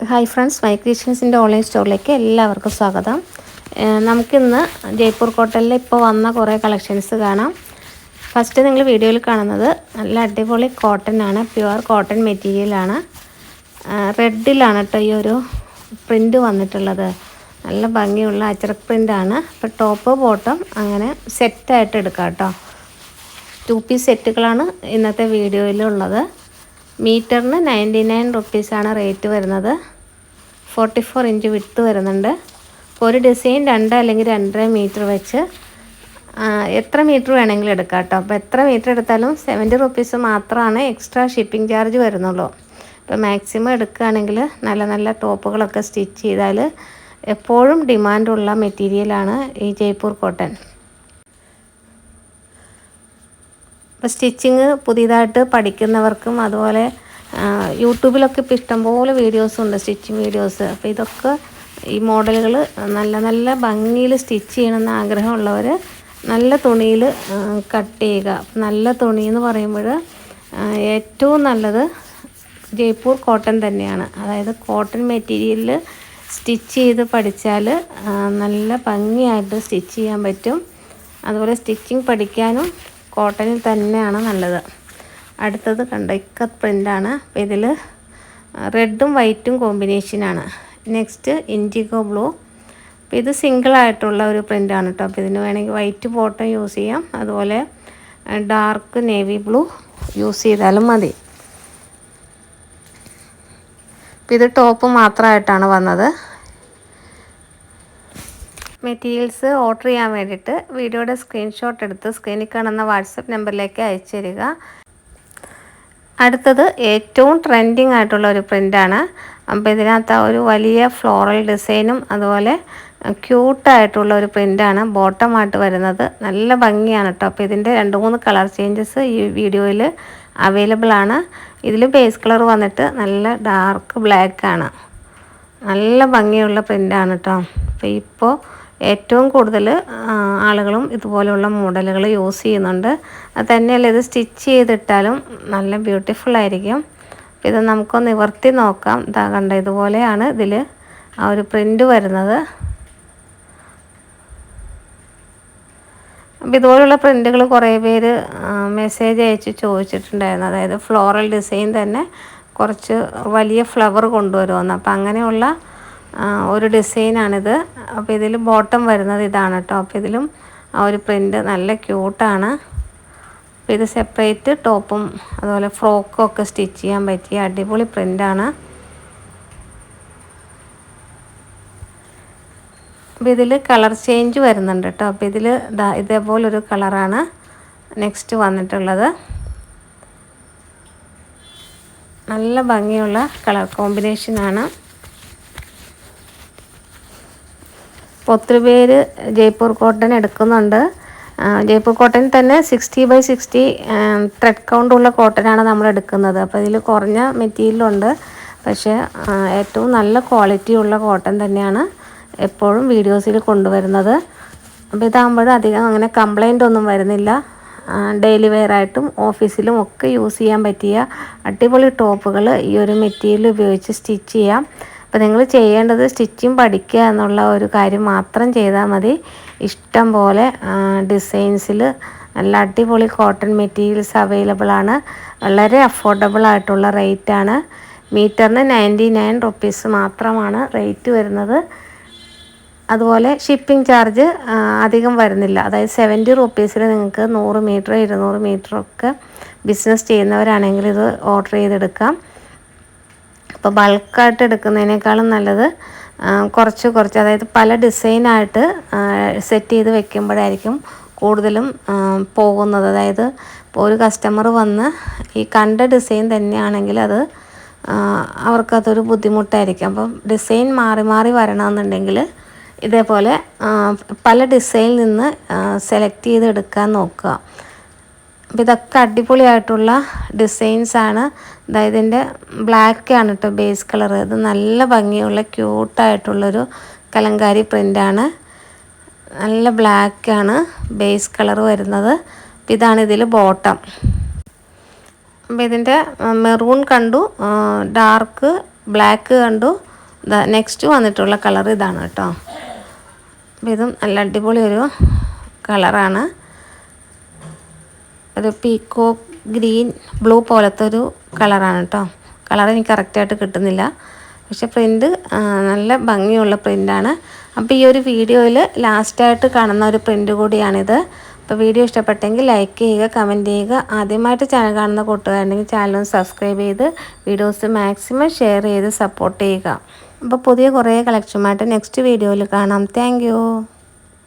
Hi friends my ക്രിയേഷൻസിന്റെ online സ്റ്റോറിലേക്ക് എല്ലാവർക്കും സ്വാഗതം. നമുക്കിന്ന് ജയ്പൂർ കോട്ടലിൽ ഇപ്പോൾ വന്ന കുറേ കളക്ഷൻസ് കാണാം. ഫസ്റ്റ് നിങ്ങൾ വീഡിയോയിൽ കാണുന്നത് നല്ല അടിപൊളി കോട്ടൺ ആണ് പ്യുവർ കോട്ടൺ മെറ്റീരിയലാണ് റെഡിലാണ് കേട്ടോ ഈ ഒരു പ്രിന്റ് വന്നിട്ടുള്ളത്. നല്ല ഭംഗിയുള്ള അച്ചറക് പ്രിന്റാണ് അപ്പോൾ ടോപ്പ് ബോട്ടം അങ്ങനെ സെറ്റായിട്ട് എടുക്കാം കേട്ടോ ടു പീസ് സെറ്റുകളാണ് ഇന്നത്തെ വീഡിയോയിലുള്ളത്. മീറ്ററിന് നയന്റി നയൻ റുപ്പീസാണ് റേറ്റ് വരുന്നത്. ഫോർട്ടി ഫോർ ഇഞ്ച് വിട്ട് വരുന്നുണ്ട്. അപ്പോൾ ഒരു ഡിസൈൻ രണ്ട് അല്ലെങ്കിൽ രണ്ടര മീറ്റർ വെച്ച് എത്ര മീറ്റർ വേണമെങ്കിലും എടുക്കാം കേട്ടോ. അപ്പോൾ എത്ര മീറ്റർ എടുത്താലും സെവന്റി റുപ്പീസ് മാത്രമാണ് എക്സ്ട്രാ ഷിപ്പിംഗ് ചാർജ് വരുന്നുള്ളൂ. അപ്പോൾ മാക്സിമം എടുക്കുകയാണെങ്കിൽ നല്ല നല്ല ടോപ്പുകളൊക്കെ സ്റ്റിച്ച് ചെയ്താൽ എപ്പോഴും ഡിമാൻഡുള്ള മെറ്റീരിയലാണ് ഈ ജയ്പൂർ കോട്ടൺ. ഇപ്പോൾ സ്റ്റിച്ചിങ് പുതിയതായിട്ട് പഠിക്കുന്നവർക്കും അതുപോലെ യൂട്യൂബിലൊക്കെ ഇപ്പോൾ ഇഷ്ടംപോലെ വീഡിയോസ് ഉണ്ട് സ്റ്റിച്ചിങ് വീഡിയോസ്. അപ്പോൾ ഇതൊക്കെ ഈ മോഡലുകൾ നല്ല നല്ല ഭംഗിയിൽ സ്റ്റിച്ച് ചെയ്യണമെന്ന് ആഗ്രഹമുള്ളവർ നല്ല തുണിയിൽ കട്ട് ചെയ്യുക. നല്ല തുണി എന്ന് പറയുമ്പോൾ ഏറ്റവും നല്ലത് ജയ്പൂർ കോട്ടൺ തന്നെയാണ്. അതായത് കോട്ടൺ മെറ്റീരിയലിൽ സ്റ്റിച്ച് ചെയ്ത് പഠിച്ചാൽ നല്ല ഭംഗിയായിട്ട് സ്റ്റിച്ച് ചെയ്യാൻ പറ്റും. അതുപോലെ സ്റ്റിച്ചിങ് പഠിക്കാനും കോട്ടണിൽ തന്നെയാണ് നല്ലത്. അടുത്തത് കണ്ട ഇക്കത്ത് പ്രിന്റാണ് അപ്പോൾ ഇതിൽ റെഡും വൈറ്റും കോമ്പിനേഷനാണ്. Next indigo blue. അപ്പോൾ ഇത് സിംഗിൾ ആയിട്ടുള്ള ഒരു പ്രിന്റാണ് കേട്ടോ. അപ്പോൾ ഇതിന് വേണമെങ്കിൽ വൈറ്റ് ബോട്ടം യൂസ് ചെയ്യാം. അതുപോലെ ഡാർക്ക് നേവി ബ്ലൂ യൂസ് ചെയ്താലും മതി. ഇത് ടോപ്പ് മാത്രമായിട്ടാണ് വന്നത്. മെറ്റീരിയൽസ് ഓർഡർ ചെയ്യാൻ വേണ്ടിയിട്ട് വീഡിയോയുടെ സ്ക്രീൻഷോട്ട് എടുത്ത് സ്ക്രീനിൽ കാണുന്ന വാട്സപ്പ് നമ്പറിലേക്ക് അയച്ചു തരിക അടുത്തത് ഏറ്റവും ട്രെൻഡിങ് ആയിട്ടുള്ള ഒരു പ്രിന്റാണ് അപ്പോൾ ഇതിനകത്ത് ഒരു വലിയ ഫ്ലോറൽ ഡിസൈനും അതുപോലെ ക്യൂട്ടായിട്ടുള്ള ഒരു പ്രിന്റാണ് ബോട്ടമായിട്ട് വരുന്നത്. നല്ല ഭംഗിയാണ് കേട്ടോ അപ്പോൾ ഇതിന്റെ രണ്ട് മൂന്ന് കളർ ചേഞ്ചസ് ഈ വീഡിയോയിൽ അവൈലബിൾ ആണ്. ഇതിൽ ബേസ് കളർ വന്നിട്ട് നല്ല ഡാർക്ക് ബ്ലാക്ക് ആണ്. നല്ല ഭംഗിയുള്ള പ്രിന്റാണ് കേട്ടോ അപ്പോൾ ഇപ്പോൾ ഏറ്റവും കൂടുതൽ ആളുകളും ഇതുപോലെയുള്ള മോഡലുകൾ യൂസ് ചെയ്യുന്നുണ്ട്. അത് തന്നെയല്ല ഇത് സ്റ്റിച്ച് ചെയ്തിട്ടാലും നല്ല ബ്യൂട്ടിഫുൾ ആയിരിക്കും. ഇത് നമുക്ക് നിവർത്തി നോക്കാം. ഇതാ കണ്ട ഇതുപോലെയാണ് ഇതിൽ ആ ഒരു പ്രിന്റ് വരുന്നത്. അപ്പോൾ ഇതുപോലുള്ള പ്രിന്റുകൾ കുറേ പേര് മെസ്സേജ് അയച്ച് ചോദിച്ചിട്ടുണ്ടായിരുന്നു. അതായത് ഫ്ലോറൽ ഡിസൈൻ തന്നെ കുറച്ച് വലിയ ഫ്ലവർ കൊണ്ടുവരുമെന്ന്. അപ്പോൾ അങ്ങനെയുള്ള ഒരു ഡിസൈനാണിത്. അപ്പോൾ ഇതിൽ ബോട്ടം വരുന്നത് ഇതാണ് കേട്ടോ അപ്പോൾ ഇതിലും ആ ഒരു പ്രിന്റ് നല്ല ക്യൂട്ടാണ് അപ്പോൾ ഇത് സെപ്പറേറ്റ് ടോപ്പും അതുപോലെ ഫ്രോക്കും ഒക്കെ സ്റ്റിച്ച് ചെയ്യാൻ പറ്റിയ അടിപൊളി പ്രിന്റാണ് അപ്പോൾ ഇതിൽ കളർ ചേഞ്ച് വരുന്നുണ്ട് കേട്ടോ അപ്പോൾ ഇതിൽ ഇതേപോലൊരു കളറാണ് നെക്സ്റ്റ് വന്നിട്ടുള്ളത്. നല്ല ഭംഗിയുള്ള കളർ കോമ്പിനേഷനാണ് അപ്പോൾ ഒത്തിരി പേര് ജയ്പൂർ കോട്ടൺ എടുക്കുന്നുണ്ട്. ജയ്പൂർ കോട്ടൺ തന്നെ സിക്സ്റ്റി ബൈ സിക്സ്റ്റി ത്രെഡ് കൗണ്ടുള്ള കോട്ടനാണ് നമ്മൾ എടുക്കുന്നത്. അപ്പോൾ ഇതിൽ കുറഞ്ഞ മെറ്റീരിയലുണ്ട് പക്ഷേ ഏറ്റവും നല്ല ക്വാളിറ്റി ഉള്ള കോട്ടൺ തന്നെയാണ് എപ്പോഴും വീഡിയോസിൽ കൊണ്ടുവരുന്നത്. അപ്പോൾ ഇതാകുമ്പോൾ അധികം അങ്ങനെ കംപ്ലൈന്റ് ഒന്നും വരുന്നില്ല. ഡെയിലി വെയർ ആയിട്ടും ഓഫീസിലും ഒക്കെ യൂസ് ചെയ്യാൻ പറ്റിയ അടിപൊളി ടോപ്പുകൾ ഈ ഒരു മെറ്റീരിയൽ ഉപയോഗിച്ച് സ്റ്റിച്ച് ചെയ്യാം. അപ്പോൾ നിങ്ങൾ ചെയ്യേണ്ടത് സ്റ്റിച്ചിങ് പഠിക്കുക എന്നുള്ള ഒരു കാര്യം മാത്രം ചെയ്താൽ മതി. ഇഷ്ടം പോലെ ഡിസൈൻസിൽ നല്ല അടിപൊളി കോട്ടൺ മെറ്റീരിയൽസ് അവൈലബിൾ ആണ്. വളരെ അഫോർഡബിൾ ആയിട്ടുള്ള റേറ്റാണ് മീറ്ററിന് നയന്റി നയൻ റുപ്പീസ് മാത്രമാണ് റേറ്റ് വരുന്നത്. അതുപോലെ ഷിപ്പിംഗ് ചാർജ് അധികം വരുന്നില്ല. അതായത് സെവന്റി റുപ്പീസിൽ നിങ്ങൾക്ക് നൂറ് മീറ്റർ ഇരുന്നൂറ് മീറ്റർ ഒക്കെ ബിസിനസ് ചെയ്യുന്നവരാണെങ്കിൽ ഇത് ഓർഡർ ചെയ്തെടുക്കാം. അപ്പോൾ ബൾക്കായിട്ട് എടുക്കുന്നതിനേക്കാളും നല്ലത് കുറച്ച് കുറച്ച്. അതായത് പല ഡിസൈനായിട്ട് സെറ്റ് ചെയ്ത് വെക്കുമ്പോഴായിരിക്കും കൂടുതലും പോകുന്നത്. അതായത് ഇപ്പോൾ ഒരു കസ്റ്റമർ വന്ന് ഈ കണ്ട ഡിസൈൻ തന്നെയാണെങ്കിൽ അത് അവർക്കതൊരു ബുദ്ധിമുട്ടായിരിക്കും. അപ്പം ഡിസൈൻ മാറി മാറി വരണമെന്നുണ്ടെങ്കിൽ ഇതേപോലെ പല ഡിസൈനിൽ നിന്ന് സെലക്ട് ചെയ്ത് എടുക്കാൻ നോക്കുക. അപ്പോൾ ഇതൊക്കെ അടിപൊളിയായിട്ടുള്ള ഡിസൈൻസാണ് അതായത് ഇതിന്റെ ബ്ലാക്ക് ആണ് കേട്ടോ ബേസ് കളർ ഇത് നല്ല ഭംഗിയുള്ള ക്യൂട്ടായിട്ടുള്ളൊരു കലങ്കാരി പ്രിന്റാണ് നല്ല ബ്ലാക്ക് ആണ് ബേസ് കളർ വരുന്നത്. അപ്പോൾ ഇതാണ് ഇതിൽ ബോട്ടം അപ്പോൾ ഇതിന്റെ മെറൂൺ കണ്ടു ഡാർക്ക് ബ്ലാക്ക് കണ്ടു. നെക്സ്റ്റ് വന്നിട്ടുള്ള കളർ ഇതാണ് കേട്ടോ അപ്പോൾ ഇതും നല്ല അടിപൊളി ഒരു കളറാണ് ഒരു പീക്കോ ഗ്രീൻ ബ്ലൂ പോലത്തെ ഒരു കളറാണ് കേട്ടോ കളർ എനിക്ക് കറക്റ്റായിട്ട് കിട്ടുന്നില്ല. പക്ഷെ പ്രിന്റ് നല്ല ഭംഗിയുള്ള പ്രിന്റാണ് അപ്പോൾ ഈ ഒരു വീഡിയോയിൽ ലാസ്റ്റായിട്ട് കാണുന്ന ഒരു പ്രിന്റ് കൂടിയാണിത്. അപ്പോൾ വീഡിയോ ഇഷ്ടപ്പെട്ടെങ്കിൽ ലൈക്ക് ചെയ്യുക കമന്റ് ചെയ്യുക. ആദ്യമായിട്ട് ചാനൽ കാണുന്ന കൂട്ടുകാരുണ്ടെങ്കിൽ ചാനലൊന്ന് സബ്സ്ക്രൈബ് ചെയ്ത് വീഡിയോസ് മാക്സിമം ഷെയർ ചെയ്ത് സപ്പോർട്ട് ചെയ്യുക. അപ്പോൾ പുതിയ കുറേ കളക്ഷനുമായിട്ട് നെക്സ്റ്റ് വീഡിയോയിൽ കാണാം. താങ്ക്